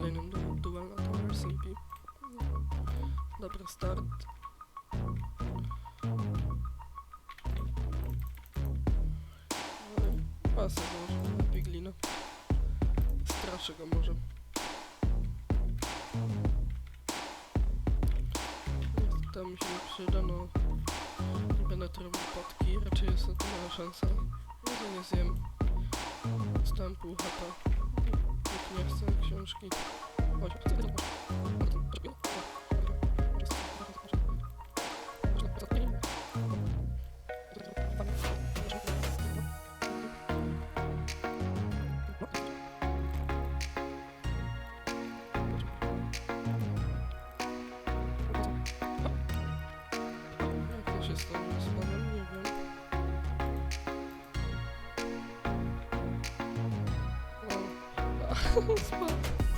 kolejnym du duel na Tower Sleepy. Dobry start. Pasę założymy na Piglina. Straszy go może. To mi się nie przyda, no. Nie będę robił potki, raczej jest to mała szansa. Może nie zjem. Dostałem pół HP. Nie chce трошки. Боже, Osman.